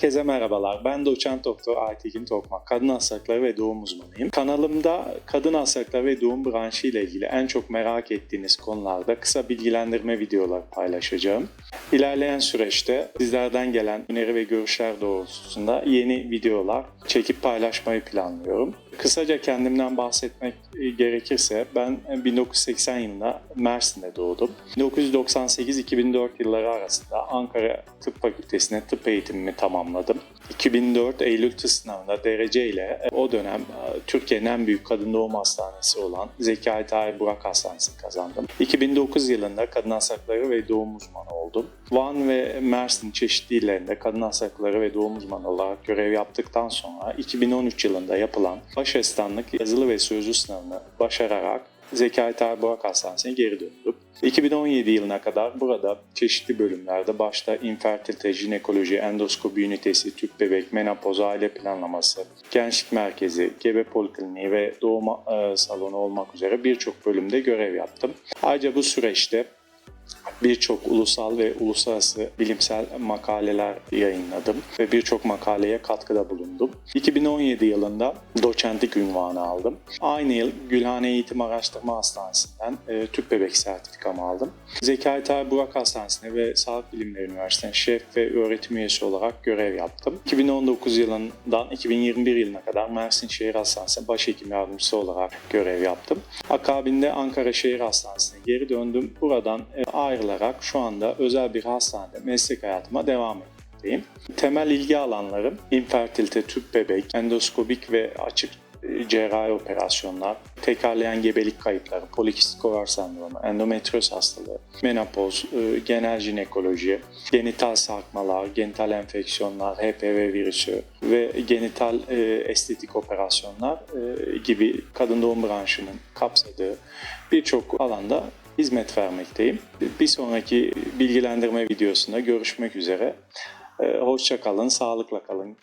Herkese merhabalar. Ben doçent doktor Aytekin Tokmak. Kadın hastalıkları ve doğum uzmanıyım. Kanalımda kadın hastalıkları ve doğum branşı ile ilgili en çok merak ettiğiniz konularda kısa bilgilendirme videolar paylaşacağım. İlerleyen süreçte sizlerden gelen öneri ve görüşler doğrultusunda yeni videolar çekip paylaşmayı planlıyorum. Kısaca kendimden bahsetmek gerekirse ben 1980 yılında Mersin'de doğdum. 1998-2004 yılları arasında Ankara Tıp Fakültesi'ne tıp eğitimimi tamamladım. 2004 Eylül tıp sınavında dereceyle o dönem Türkiye'nin en büyük kadın doğum hastanesi olan Zekai Tahir Burak Hastanesi'ni kazandım. 2009 yılında kadın hastalıkları ve doğum uzmanı oldum. Van ve Mersin çeşitli illerinde kadın hastalıkları ve doğum uzmanı olarak görev yaptıktan sonra 2013 yılında yapılan baş asistanlık yazılı ve sözlü sınavını başararak Zekai Tahir Burak Hastanesi'ne geri döndüm. 2017 yılına kadar burada çeşitli bölümlerde başta infertilite, jinekoloji, endoskopi ünitesi, tüp bebek, menopoz, aile planlaması, gençlik merkezi, gebe polikliniği ve doğum e, salonu olmak üzere birçok bölümde görev yaptım. Ayrıca bu süreçte birçok ulusal ve uluslararası bilimsel makaleler yayınladım ve birçok makaleye katkıda bulundum. 2017 yılında doçentlik ünvanı aldım. Aynı yıl Gülhane Eğitim Araştırma Hastanesi'nden e, tüp bebek sertifikamı aldım. Zekai Tahir Burak Hastanesi'ne ve Sağlık Bilimleri Üniversitesi'ne şef ve öğretim üyesi olarak görev yaptım. 2019 yılından 2021 yılına kadar Mersin Şehir Hastanesi'ne başhekim yardımcısı olarak görev yaptım. Akabinde Ankara Şehir Hastanesi'ne geri döndüm. Buradan e, ayrılarak şu anda özel bir hastanede meslek hayatıma devam etmekteyim. Temel ilgi alanlarım infertilite, tüp bebek, endoskobik ve açık e, cerrahi operasyonlar, tekrarlayan gebelik kayıpları, polikistik over sendromu, endometrioz hastalığı, menopoz, e, genel jinekoloji, genital sarkmalar, genital enfeksiyonlar, HPV virüsü ve genital e, estetik operasyonlar gibi kadın doğum branşının kapsadığı birçok alanda hizmet vermekteyim. Bir sonraki bilgilendirme videosunda görüşmek üzere. Hoşça kalın, sağlıkla kalın.